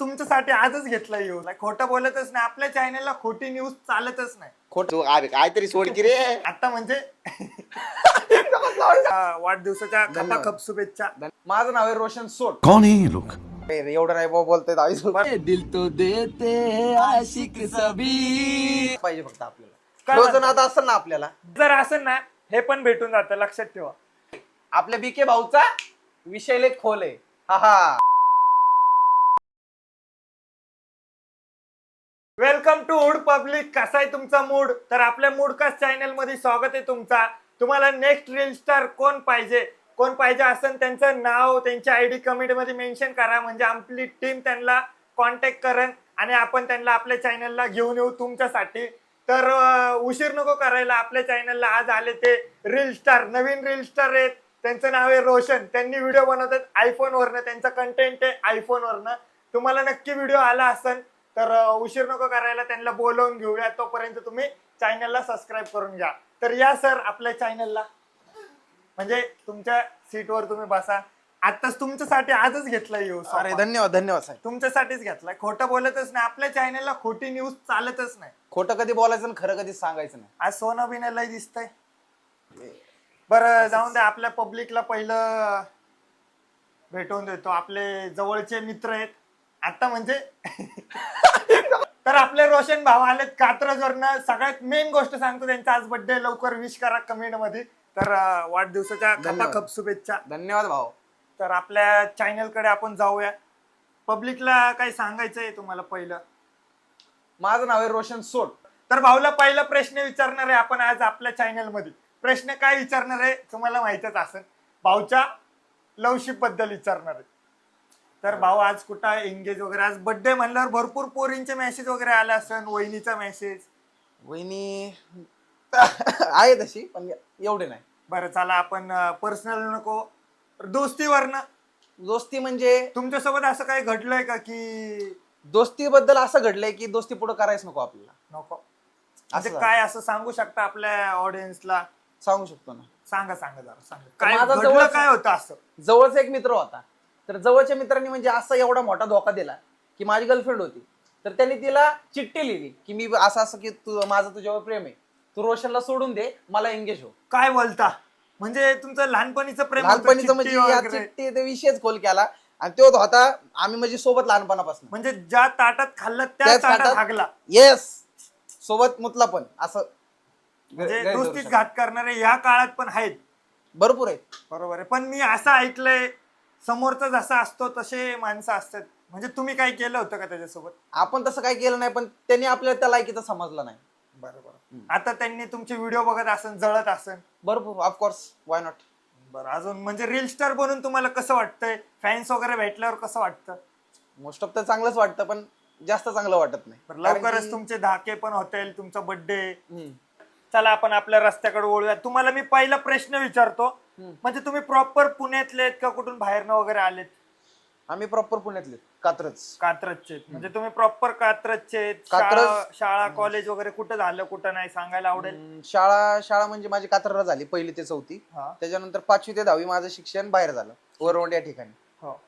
तुमच्यासाठी आजच घेतला येऊ. खोटं बोलतच नाही. आपल्या चॅनलला खोटी न्यूज चालतच नाही. खोट अरे काहीतरी सोड की रे. आता म्हणजे हा, वाढदिवसाच्या धन्यवाद. खप शुभेच्छा. माझं नाव आहे रोशन सोट. कौन है ये लोग एवढं नाही बाबा बोलतायत आयुष दिल तो देते हैं आशिक सभी. पाहिजे फक्त आपल्याला. काय रोजन म्हणता? आता असेल ना आपल्याला? जर असं ना हे पण भेटून जातं. लक्षात ठेवा. आपल्या बीके भाऊचा विषय लय खोल आहे. हा हा. Welcome to Hood Public. कसा आहे तुमचा मूड? तर आपल्या मूडकास्ट चॅनलमध्ये स्वागत आहे तुमचा. तुम्हाला नेक्स्ट रील स्टार कोण पाहिजे? कोण पाहिजे असं त्यांचं नाव त्यांच्या आयडी कमेंटमध्ये मेन्शन करा. म्हणजे आपली टीम त्यांना कॉन्टॅक्ट करेन आणि आपण त्यांना आपल्या चॅनलला घेऊन येऊ तुमच्यासाठी. तर उशीर नको करायला. आपल्या चॅनलला आज आले ते रील स्टार नवीन रील स्टार आहेत. त्यांचं नाव आहे रोशन. त्यांनी व्हिडिओ बनवतात आयफोन वरनं. त्यांचं कंटेंट आहे आयफोन वरनं. तुम्हाला नक्की व्हिडिओ आला असेल तर उशीर नको करायला त्यांना बोलवून घेऊया. तोपर्यंत तुम्ही चॅनलला सबस्क्राईब करून घ्या. तर या सर आपल्या चॅनलला म्हणजे तुमच्या सीटवर तुम्ही बसा. आताच तुमच्यासाठी आजच घेतला येऊ अरे धन्यवाद धन्यवाद साहेब. तुमच्यासाठीच घेतलाय. खोटं बोलतच नाही. आपल्या चॅनलला खोटी न्यूज चालतच नाही. खोटं कधी बोलायचं आणि खरं कधी सांगायचं नाही. आज सोनं बिनं लय दिसतंय. बरं जाऊन द्या. आपल्या पब्लिकला पहिलं भेटवून देतो. आपले जवळचे मित्र आहेत. आता म्हणजे तर आपले रोशन भाव आलेत कात्रजवरनं. सगळ्यात मेन गोष्ट सांगतो त्यांचा आज बर्थडे लवकर विश करा कमेंटमध्ये. तर अं, वाढदिवसाच्या धन्यवाद. खप शुभेच्छा. धन्यवाद भाऊ. तर आपल्या चॅनलकडे आपण जाऊया. पब्लिकला काही सांगायचंय तुम्हाला पहिलं? माझं नाव आहे रोशन सोट. तर भाऊला पहिला प्रश्न विचारणार आहे आपण आज आपल्या चॅनलमध्ये. प्रश्न काय विचारणार आहे? तुम्हाला माहितच असेल. भाऊच्या लवशिपबद्दल विचारणार आहे. तर भाऊ आज कुठं एंगेज वगैरे? आज बर्थडे म्हणल्यावर भरपूर पोरींचे मेसेज वगैरे आले असेल वहिनीचा मेसेज वहिनी आहे तशी पण एवढे नाही. बरं चला आपण पर्सनल नको. दोस्तीवरनं. दोस्ती म्हणजे तुमच्यासोबत असं काही घडलंय का की दोस्तीबद्दल असं घडलंय की दोस्ती पुढे करायच नको आपल्याला? नको. म्हणजे असं काय असं सांगू शकता आपल्या ऑडियन्सला सांगू शकतो ना. सांगा सांगा जरा सांगा. काय माझा घडलं जवळचा- काय होतं असं? जवळचा एक मित्र होता. तर जवळच्या मित्रांनी म्हणजे असा एवढा मोठा धोका दिला की माझी गर्लफ्रेंड होती. तर त्यांनी तिला चिठ्ठी लिहिली की मी असं असं की तू माझं तुझ्यावर प्रेम आहे. तू रोशनला सोडून दे मला एंगेज हो. काय बोलता? म्हणजे तुमचं लहानपणीचं प्रेम होतं, लहानपणीचं म्हणजे चिठ्ठी या वगैरे. चिठ्ठी ते विषयच खोल केला. आणि तो होता आम्ही म्हणजे सोबत लहानपणापासून. म्हणजे ज्या ताटात खाल्लं त्या त्याच ताटात ताटात- हागला. येस सोबत मुतला पण असं. म्हणजे गैरदर्शन. घात करणारे या काळात पण आहेत. भरपूर आहे बरोबर आहे. पण मी असं ऐकलंय समोरचा जसा असतो तसे माणसं असतात. म्हणजे तुम्ही काय केलं होतं का त्याच्यासोबत? आपण तसं काही केलं नाही पण त्यांनी आपल्याला त्या लायकीचं समजलं नाही. बरोबर. आता त्यांनी तुमचे व्हिडिओ बघत असन जळत असन? भरपूर ऑफकोर्स वाय नॉट बरं अजून म्हणजे रील स्टार बनून तुम्हाला कसं वाटतंय? फॅन्स वगैरे भेटल्यावर कसं वाटतं? मोस्ट ऑफ तर चांगलंच वाटतं पण जास्त चांगलं वाटत नाही. बरं, कारण लवकरच की- तुमचे धाके पण होतील तुमचा बर्थडे हम्म. चला आपण आपल्या रस्त्याकडे वळूया. तुम्हाला मी पहिला प्रश्न विचारतो. म्हणजे तुम्ही प्रॉपर पुण्यातले आहेत का कुठून बाहेरनं वगैरे आलेत? आम्ही प्रॉपर पुण्यातले कात्रज. कात्रजचे आहेत. म्हणजे तुम्ही प्रॉपर कात्रजचे आहेत. कात्रज- शाळा- शाळा कॉलेज वगैरे कुठं झालं कुठं नाही सांगायला आवडेल? शाळा शाळा म्हणजे माझी कात्रला झाली पहिली ते चौथी. हा. त्याच्यानंतर पाचवी ते दहावी माझं शिक्षण बाहेर झालं वरवंड या ठिकाणी. हो.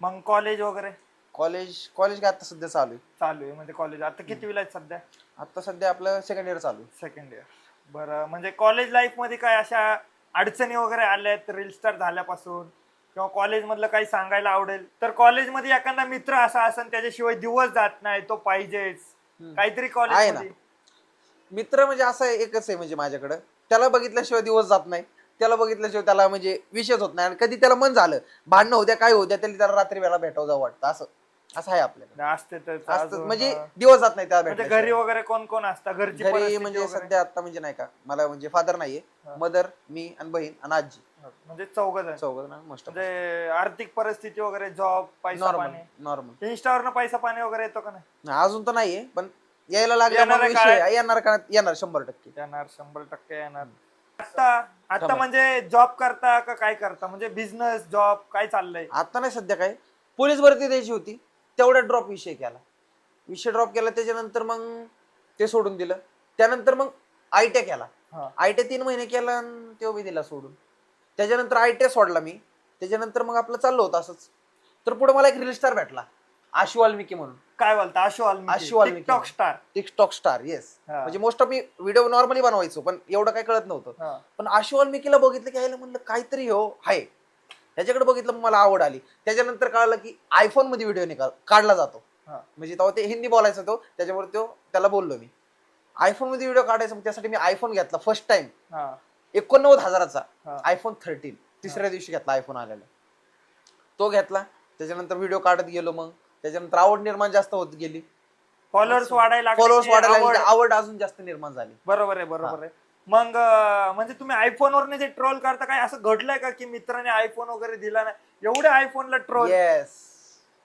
मग कॉलेज वगैरे? कॉलेज कॉलेज काय आता सध्या चालू आहे. चालू आहे म्हणजे कॉलेज आता किती आहेत सध्या? आता सध्या आपलं सेकंड इयर चालू आहे. सेकंड इयर बरं म्हणजे कॉलेज लाईफमध्ये काय अशा अडचणी वगैरे आल्यात रील स्टार झाल्यापासून किंवा कॉलेज मधलं काही सांगायला आवडेल तर कॉलेजमध्ये एखादा मित्र असा असेल त्याच्याशिवाय दिवस जात नाही तो पाहिजेच. काहीतरी आहे कॉलेज ना. मित्र म्हणजे असं एकच आहे म्हणजे माझ्याकडं. त्याला बघितल्याशिवाय दिवस जात नाही. त्याला बघितल्याशिवाय त्याला म्हणजे विषयच होत नाही. आणि कधी त्याला मन झालं भांडणं होत्या काय होत्या त्याला त्याला रात्री वेळा भेटावं जावं वाटतं असं. असं आहे आपल्याकडे असते तर असतं अजून, म्हणजे अं, दिवस जात नाही त्याला म्हणजे. घरी वगैरे कोण कोण असतात घरची घरी परिस्थिती म्हणजे वगैरे? सध्या आता म्हणजे नाही का मला म्हणजे फादर नाहीये. हा. मदर मी आणि बहीण आणि आजी. म्हणजे चौघ जण. चौघ मोस्ट म्हणजे आर्थिक परिस्थिती वगैरे जॉब पैसा नॉर्मल पाणी. नॉर्मल इंस्टावरनं पैसा पाणी वगैरे येतो का नाही? अजून तर नाहीये पण यायला लागला येणार का येणार शंभर टक्के. येणार शंभर टक्के येणार. आता आता थांबा. म्हणजे जॉब करता का काय करता? म्हणजे बिझनेस जॉब काय चाललंय? आता नाही सध्या काय. पोलीस भरती द्यायची होती. तेवढा ड्रॉप विषय केला. विषय ड्रॉप केला त्याच्यानंतर मग ते सोडून दिलं. त्यानंतर मग आय टी केला. हा. आय टी तीन महिने केला आणि तो बी दिला सोडून. त्याच्यानंतर आय टी सोडला मी. त्याच्यानंतर मग आपलं चाललं होतं असंच. तर पुढे मला एक रील स्टार भेटला. आशु वाल्मिकी म्हणून. काय बोलता? Ashu Valmiki. Ashu Valmiki. TikTok star TikTok star yes हा. म्हणजे मोस्ट ऑफ मी व्हिडिओ नॉर्मली बनवायचो पण एवढं काही कळत नव्हतं. पण आशु वाल्मिकीला बघितलं की आयला म्हणलं काहीतरी हो आहे. त्याच्याकडे बघितलं मला आवड आली. त्याच्यानंतर कळलं की आयफोनमध्ये व्हिडिओ निकाल काढला जातो. म्हणजे तेव्हा ते हिंदी बोलायचा तो त्याच्यामुळे तो त्याला बोललो मी. आयफोनमध्ये व्हिडिओ काढायचा त्यासाठी मी आयफोन घेतला फर्स्ट टाइम एकोणनव्वद हजाराचा. आयफोन थर्टीन तिसऱ्या दिवशी घेतला आयफोन आलेला. तो घेतला. त्याच्यानंतर व्हिडिओ काढत गेलो मग. त्याच्यानंतर आवड निर्माण जास्त होत गेली. फॉलोअर्स वाढायला फॉलोअर्स वाढायला आवड अजून जास्त निर्माण झाली. बरोबर आहे बरोबर आहे. मग म्हणजे तुम्ही आयफोन वरने जे ट्रोल करता काय असं घडलंय का की मित्राने आयफोन वगैरे दिला नाही? एवढे आयफोनला ट्रोल येस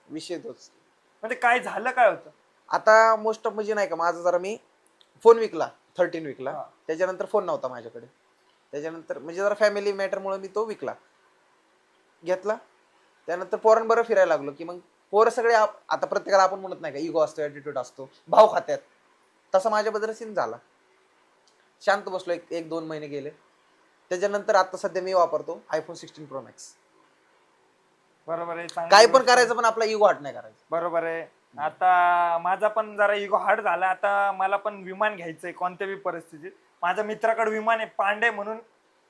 विषय तोच. म्हणजे काय झालं काय होतं? आता मोस्ट ऑफ म्हणजे नाही का माझा जरा मी फोन विकला थर्टीन विकला. त्याच्यानंतर फोन नव्हता माझ्याकडे. त्याच्यानंतर म्हणजे जरा फॅमिली मॅटरमुळे मी तो विकला. घेतला. त्यानंतर पोरांबरोबर फिरायला लागलो की मग पोरं सगळे आता प्रत्येकाला आपण म्हणत नाही का इगो असतो ऍटिट्यूड असतो भाव खात्यात. तसा माझ्याबद्दल सीन झाला. शांत बसलो एक एक दोन महिने गेले. त्याच्यानंतर आता सध्या मी वापरतो आयफोन सिक्स्टीन प्रो मॅक्स बरोबर आहे चांगली काय पण गोष्ट आहे. करायचं पण आपला इगो हट नाही करायचं. बरोबर आहे. आता माझा पण जरा इगो हार्ड झाला. आता मला पण विमान घ्यायचंय कोणत्याही परिस्थितीत. माझ्या मित्राकडे विमान आहे पांडे म्हणून.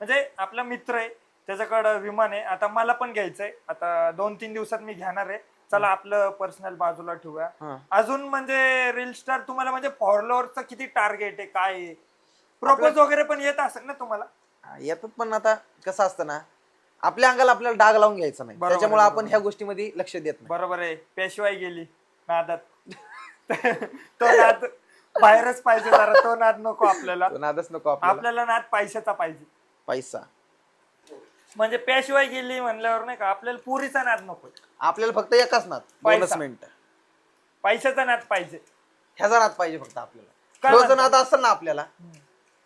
म्हणजे आपला मित्र आहे त्याच्याकडं विमान आहे. आता मला पण घ्यायचंय. आता दोन तीन दिवसात मी घेणार आहे. चला आपलं पर्सनल बाजूला ठेवूया. हा. अजून म्हणजे रील स्टार तुम्हाला म्हणजे फॉलोअरचं किती टार्गेट आहे काय आहे? प्रपोज वगैरे पण येत असेल ना तुम्हाला? हा, येतात पण आता कसं असतं ना आपल्या अंगाला आपल्याला डाग लावून घ्यायचं नाही. बरोबर त्याच्यामुळे आपण बरोबर. ह्या गोष्टीमध्ये लक्ष देत नाही. बरोबर आहे. पेशवाई गेली नादात. तो नाद बाहेरच पाहिजे जरा तो नाद नको आपल्याला. तो नादच नको आपल्याला. आपल्याला नाद पैशाचा पाहिजे. पैसा. म्हणजे पेशवाई गेली म्हणल्यावर नाही का आपल्याला पुरीचा नाद नको आपल्याला फक्त एकच नाद पैसा. बोनस मिनिट पैशाचा नाद पाहिजे. ह्याचा नाद पाहिजे फक्त आपल्याला. म्हणता? नाद असेल ना आपल्याला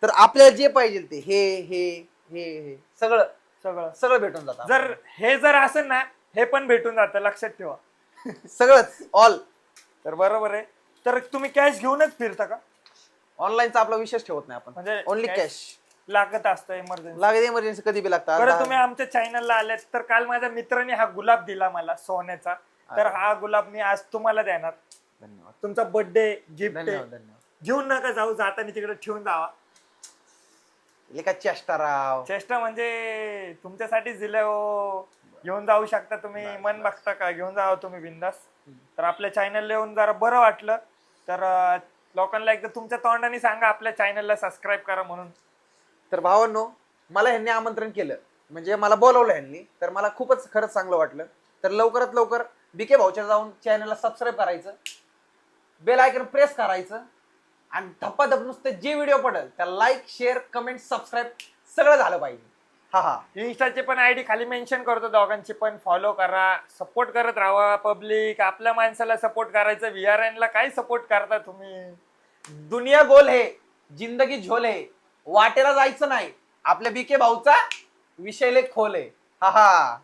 तर आपल्याला जे पाहिजे ते हे हे हे हे सगळं सगळं. सगळं भेटून जातं जर हे जर असेल ना हे पण भेटून जातं लक्षात ठेवा. सगळंच ऑल तर बरोबर आहे. तर तुम्ही कॅश घेऊनच फिरता का? ऑनलाईनचा आपला विषयच ठेवत नाही आपण. म्हणजे ओनली cash कॅश लागत असतं इमर्जन्सी लागेल इमर्जन्सी कधी बी लागतं. बरं तुम्ही दहा- आमच्या चॅनलला आलेत तर काल माझ्या मित्राने हा गुलाब दिला मला सोन्याचा. तर हा गुलाब मी आज तुम्हाला देणार. धन्यवाद. तुमचा बर्थडे गिफ्ट धन्यवाद धन्यवाद. घेऊन नका जाऊ जाताना तिकडे ठेवून जावा. लेका चेष्टा राव चेष्टा म्हणजे तुमच्यासाठीच दिलंय हो घेऊन जाऊ शकता तुम्ही मन बघता का? घेऊन जावा तुम्ही बिंदास. तर आपल्या चॅनलला येऊन जरा बरं वाटलं. तर अं, लोकांना एकदा तुमच्या तोंडाने सांगा आपल्या चॅनलला सबस्क्राईब करा म्हणून. तर भावांनो मला ह्यांनी आमंत्रण केलं. म्हणजे मला बोलवलं ह्यांनी. तर मला खूपच खरंच चांगलं वाटलं. तर लवकरात लवकर बीके भाऊच्या जाऊन चॅनलला सबस्क्राईब करायचं. बेल आयकन प्रेस करायचं. आणि धप्पाधप नुसतं जे व्हिडिओ पडेल त्याला लाईक शेअर कमेंट सबस्क्राईब सगळं झालं पाहिजे. हा हा. इन्स्टाचे पण आयडी खाली मेन्शन करतो दोघांची पण फॉलो करा सपोर्ट करत राहा पब्लिक आपल्या माणसाला सपोर्ट करायचं व्हीआरएन ला काय सपोर्ट करता तुम्ही? दुनिया गोल है जिंदगी झोल है. वाटेला जायचं नाही. आपल्या बीके भाऊचा विषय लय खोल आहे हा हा.